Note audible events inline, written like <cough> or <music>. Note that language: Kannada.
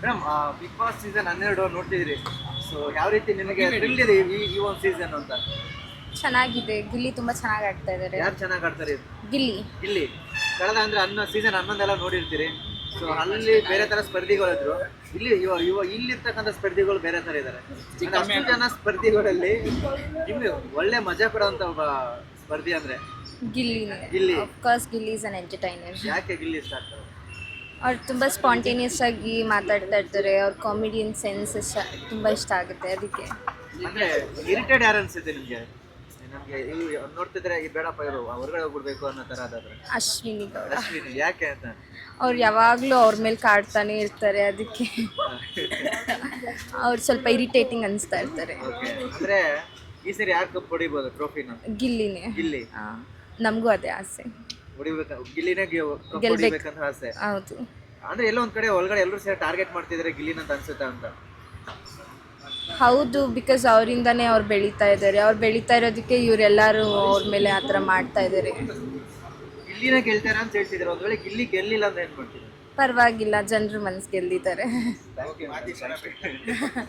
ಮೇಡಮ್ ಬಿಗ್ ಬಾಸ್ ಸೀಸನ್ ಹನ್ನೆರಡು ನೋಡ್ತಿದ್ರಿ ಸೊ ಯಾವ ರೀತಿ ನಿಮಗೆ ಥ್ರಿಲ್ ಇದೆ ಈ ಈ ಒಂದು ಸೀಸನ್ ಅಂತ? ಚೆನ್ನಾಗಿದೆ. ಗಿಲ್ಲಿ ತುಂಬಾ ಚೆನ್ನಾಗಿ ಆಡ್ತಾ ಇದ್ದಾರೆ ಯಾರು ಚೆನ್ನಾಗಿ ಆಡ್ತಾರೆ? ಗಿಲ್ಲಿ. ಗಿಲ್ಲಿ. ಕಳೆದ ಅಂದ್ರೆ ಹನ್ನೊ ಸೀಸನ್ ಹನ್ನೊಂದೆಲ್ಲ ನೋಡಿರ್ತೀರಿ. ಸೊ ಅಲ್ಲಿ ಬೇರೆ ತರ ಸ್ಪರ್ಧಿಗಳಿದ್ರು ಇಲ್ಲಿ ಇವ ಇವ ಇಲ್ಲಿರ್ತಕ್ಕಂಥ ಸ್ಪರ್ಧಿಗಳು ಬೇರೆ ತರ ಇದ್ದಾರೆ ಅಂದ್ರೆ ಅಷ್ಟು ಜನ ಸ್ಪರ್ಧಿಗಳಲ್ಲಿ ನಿಮ್ಗೆ ಒಳ್ಳೆ ಮಜಾ ಕೊಡುವಂತ ಒಬ್ಬ ಸ್ಪರ್ಧಿ ಅಂದ್ರೆ? Gilli. Gilli. Course Gilli is an entertainer ಯಾಕೆ ಗಿಲ್ಲಿ ಇಷ್ಟ ಆಗ್ತಾರೆ ಅವ್ರು ತುಂಬ ಸ್ಪಾಂಟೇನಿಯಸ್ ಆಗಿ ಮಾತಾಡ್ತಾ ಇರ್ತಾರೆ ಅವ್ರ ಕಾಮಿಡಿಯನ್ ಸೆನ್ಸ್ ತುಂಬ ಇಷ್ಟ ಆಗುತ್ತೆ ಅದಕ್ಕೆ. ಅಂದ್ರೆ ಇರಿಟೇಟ್ ಯಾರು ಅನ್ಸುತ್ತೆ ನಿಮಗೆ? ನಮಗೆ ನೋಡ್ತಿದ್ರೆ ಈ ಬೇಡಪ್ಪ ಇವರು ಹೊರಗಡೆ ಹೋಗ್ಬಿಡ್ಬೇಕು ಅನ್ನೋ ತರ ಅದಾದ್ರೆ ಅಶ್ವಿನಿ ಗೌಡ. ಅಶ್ವಿನಿ ಯಾಕೆ ಅಂತ? ಅವ್ರು ಯಾವಾಗಲೂ ಅವ್ರ ಮೇಲೆ ಕಾಡ್ತಾನೆ ಇರ್ತಾರೆ ಅದಕ್ಕೆ. ಅವ್ರು ಸ್ವಲ್ಪ ಇರಿಟೇಟಿಂಗ್ ಅನಿಸ್ತಾ ಇರ್ತಾರೆ. ಓಕೆ ಅಂದ್ರೆ ಈ ಸರಿ ಯಾರು ಕಪ್ ಹೊಡಿಬೋದು ಟ್ರೋಫಿನ ಗಿಲ್ಲಿನೇ. ಗಿಲ್ಲಿ. ನಮಗೂ ಅದೇ ಆಸೆ. ಹೊಡಿಬೇಕ ಗಿಲ್ಲಿನೇ ಆಸೆ. ಹೌದು. ಅಂದ್ರೆ ಎಲ್ಲೋ ಒಂದ್ ಕಡೆ ಒಳಗಡೆ ಎಲ್ಲರೂ ಸೇರಿ ಟಾರ್ಗೆಟ್ ಮಾಡ್ತಿದ್ರೆ ಗಿಲ್ಲಿನ ಅಂತ ಅನ್ಸುತ್ತೆ ಅಂತ? ಹೌದು ಬಿಕಾಸ್ ಅವರಿಂದನೇ ಅವ್ರು ಬೆಳೀತಾ ಇದ್ದಾರೆ ಅವ್ರು ಬೆಳೀತಾ ಇರೋದಕ್ಕೆ ಇವರೆಲ್ಲರೂ ಅವ್ರ ಮೇಲೆ ಆ ಥರ ಮಾಡ್ತಾ ಇದ್ದಾರೆ ಗಿಲ್ಲಿನ ಗೆಲ್ತಾರ ಅಂತ ಹೇಳ್ತಿದ್ರು. ಒಂದ್ ವೇಳೆ ಗಿಲ್ಲಿ ಗೆಲ್ಲಿಲ್ಲ ಅಂತ ಏನ್ ಮಾಡ್ತೀವಿ ಪರವಾಗಿಲ್ಲ ಜನರು ಮನ್ಸ್ ಗೆದ್ದಿದ್ದಾರೆ Thank you. <laughs>